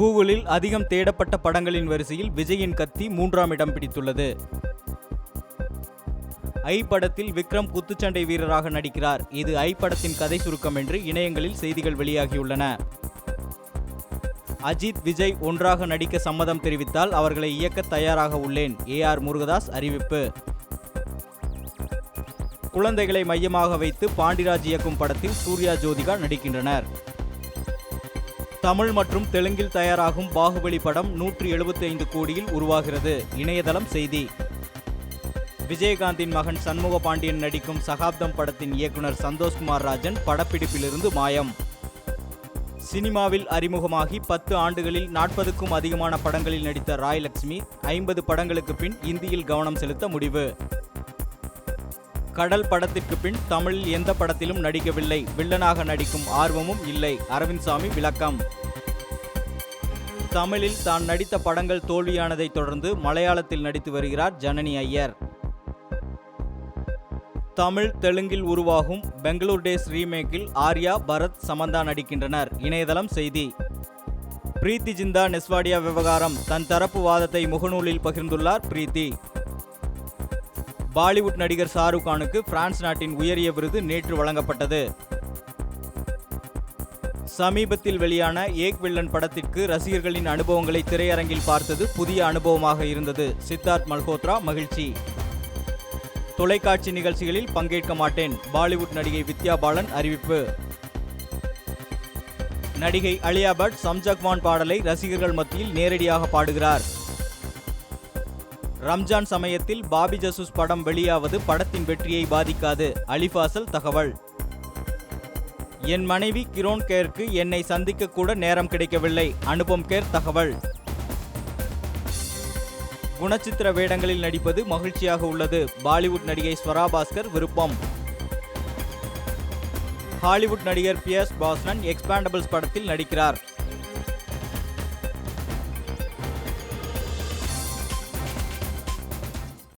கூகுளில் அதிகம் தேடப்பட்ட படங்களின் வரிசையில் விஜயின் கத்தி மூன்றாம் இடம் பிடித்துள்ளது. ஐ படத்தில் விக்ரம் குத்துச்சண்டை வீரராக நடிக்கிறார். இது ஐ படத்தின் கதை சுருக்கம் என்று இணையங்களில் செய்திகள் வெளியாகியுள்ளன. அஜித் விஜய் ஒன்றாக நடிக்க சம்மதம் தெரிவித்தால் அவர்களை இயக்க தயாராக உள்ளேன். ஏ ஆர் முருகதாஸ் அறிவிப்பு. குழந்தைகளை மையமாக வைத்து பாண்டிராஜ் இயக்கும் படத்தில் சூர்யா ஜோதிகா நடிக்கின்றனர். தமிழ் மற்றும் தெலுங்கில் தயாராகும் பாகுபலி படம் நூற்றி எழுபத்தி ஐந்து கோடியில் உருவாகிறது. இணையதளம் செய்தி. விஜயகாந்தின் மகன் சண்முக பாண்டியன் நடிக்கும் சகாப்தம் படத்தின் இயக்குனர் சந்தோஷ்குமார் ராஜன் படப்பிடிப்பிலிருந்து மாயம். சினிமாவில் அறிமுகமாகி பத்து ஆண்டுகளில் நாற்பதுக்கும் அதிகமான படங்களில் நடித்த ராய் லக்ஷ்மி ஐம்பது படங்களுக்கு பின் இந்தியில் கவனம் செலுத்த முடிவு. கடல் படத்திற்கு பின் தமிழில் எந்த படத்திலும் நடிக்கவில்லை. வில்லனாக நடிக்கும் ஆர்வமும் இல்லை. அரவிந்த் சாமி விளக்கம். தமிழில் தான் நடித்த படங்கள் தோல்வியானதை தொடர்ந்து மலையாளத்தில் நடித்து வருகிறார் ஜனனி ஐயர். தமிழ் தெலுங்கில் உருவாகும் பெங்களூர் டேஸ் ரீமேக்கில் ஆர்யா பரத் சமந்தா நடிக்கின்றனர். இணையதளம் செய்தி. பிரீத்தி ஜிந்தா நெஸ்வாடியா விவகாரம். தன் தரப்பு வாதத்தை முகநூலில் பகிர்ந்துள்ளார் பிரீத்தி. பாலிவுட் நடிகர் ஷாருக் கானுக்கு பிரான்ஸ் நாட்டின் உயரிய விருது நேற்று வழங்கப்பட்டது. சமீபத்தில் வெளியான ஏக் வில்லன் படத்திற்கு ரசிகர்களின் அனுபவங்களை திரையரங்கில் பார்த்தது புதிய அனுபவமாக இருந்தது. சித்தார்த் மல்ஹோத்ரா மகிழ்ச்சி. தொலைக்காட்சி நிகழ்ச்சிகளில் பங்கேற்க மாட்டேன் பாலிவுட் நடிகை வித்யா பாலன் அறிவிப்பு. நடிகை அலியா பட் சம்ஜக்வான் பாடலை ரசிகர்கள் மத்தியில் நேரடியாக பாடுகிறார். ரம்ஜான் சமயத்தில் பாபி ஜசூஸ் படம் வெளியாவது படத்தின் வெற்றியை பாதிக்காது. அலிஃபாசல் தகவல். என் மனைவி கிரோன் கேர்க்கு என்னை சந்திக்க கூட நேரம் கிடைக்கவில்லை. அனுபம் கேர் தகவல். குணச்சித்திர வேடங்களில் நடிப்பது மகிழ்ச்சியாக உள்ளது. பாலிவுட் நடிகை ஸ்வரா பாஸ்கர் விருப்பம். ஹாலிவுட் நடிகர் பியர்ஸ் பாஸ்னன் எக்ஸ்பாண்டபிள்ஸ் படத்தில் நடிக்கிறார்.